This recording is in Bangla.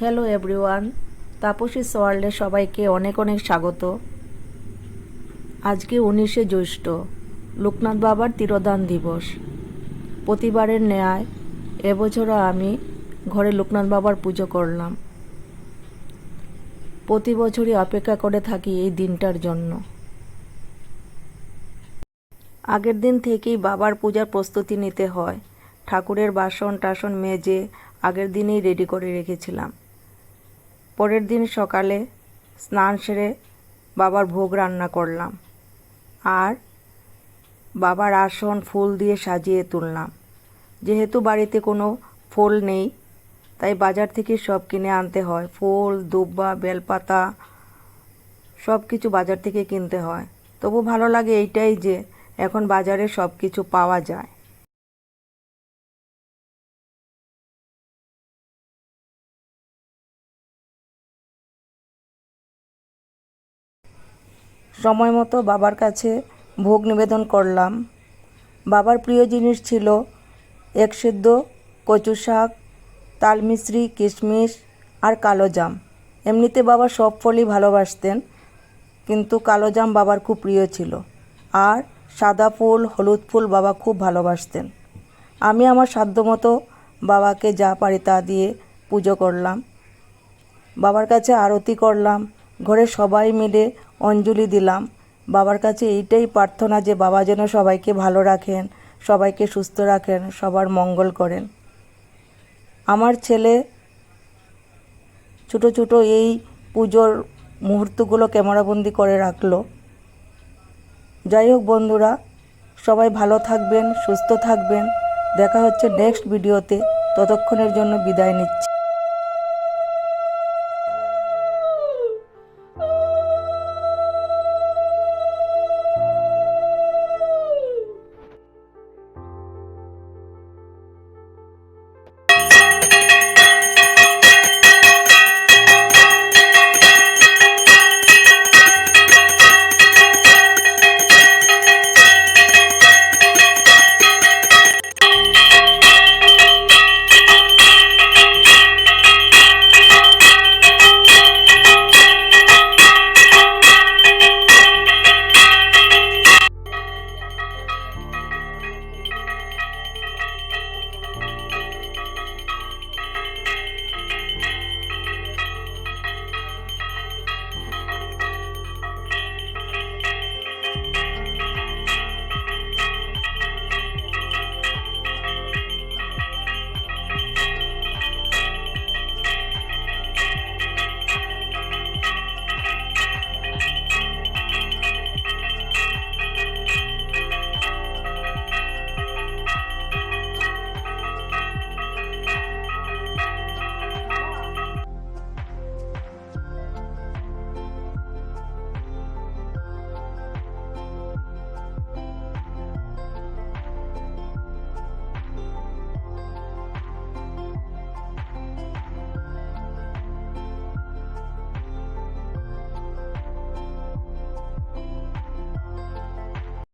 হ্যালো এভরিওয়ান তাপসীস ওয়ার্ল্ডে সবাইকে অনেক অনেক স্বাগত। আজকে উনিশে জ্যৈষ্ঠ, লোকনাথ বাবার তিরোদান দিবস। প্রতিবারের ন্যায় এবছরও আমি ঘরে লোকনাথ বাবার পুজো করলাম। প্রতি বছরই অপেক্ষা করে থাকি এই দিনটার জন্য। আগের দিন থেকেই বাবার পূজার প্রস্তুতি নিতে হয়। ঠাকুরের বাসন টাসন মেজে আগের দিনেই রেডি করে রেখেছিলাম। পরের দিন সকালে স্নান সেরে বাবার ভোগ রান্না করলাম আর বাবার আসন ফুল দিয়ে সাজিয়ে তুললাম। যেহেতু বাড়িতে কোনো ফুল নেই, তাই বাজার থেকে সব কিনে আনতে হয়। ফুল, দুব্বা, বেলপাতা সব কিছু বাজার থেকে কিনতে হয়। তবু ভালো লাগে এইটাই যে এখন বাজারে সব কিছু পাওয়া যায়। সময় মতো বাবার কাছে ভোগ নিবেদন করলাম। বাবার প্রিয় জিনিস ছিল এক সিদ্ধ কচু শাক তালমিশ্রি কিশমিশ আর কালো জাম। এমনিতে বাবা সব ফলই ভালোবাসতেন, কিন্তু কালো জাম বাবার খুব প্রিয় ছিল। আর সাদা ফুল, হলুদ ফুল বাবা খুব ভালোবাসতেন। আমি আমার সাধ্যমতো বাবাকে যা পারি তা দিয়ে পুজো করলাম। বাবার কাছে আরতি করলাম। ঘরে সবাই মিলে অঞ্জলি দিলাম। বাবার কাছে এইটাই প্রার্থনা যে বাবা যেন সবাইকে ভালো রাখেন, সবাইকে সুস্থ রাখেন, সবার মঙ্গল করেন। আমার ছেলে ছোটো ছোটো এই পুজোর মুহূর্তগুলো ক্যামেরাবন্দি করে রাখল। যাই হোক বন্ধুরা, সবাই ভালো থাকবেন, সুস্থ থাকবেন। দেখা হচ্ছে নেক্সট ভিডিওতে ততক্ষণের জন্য বিদায় নিচ্ছি।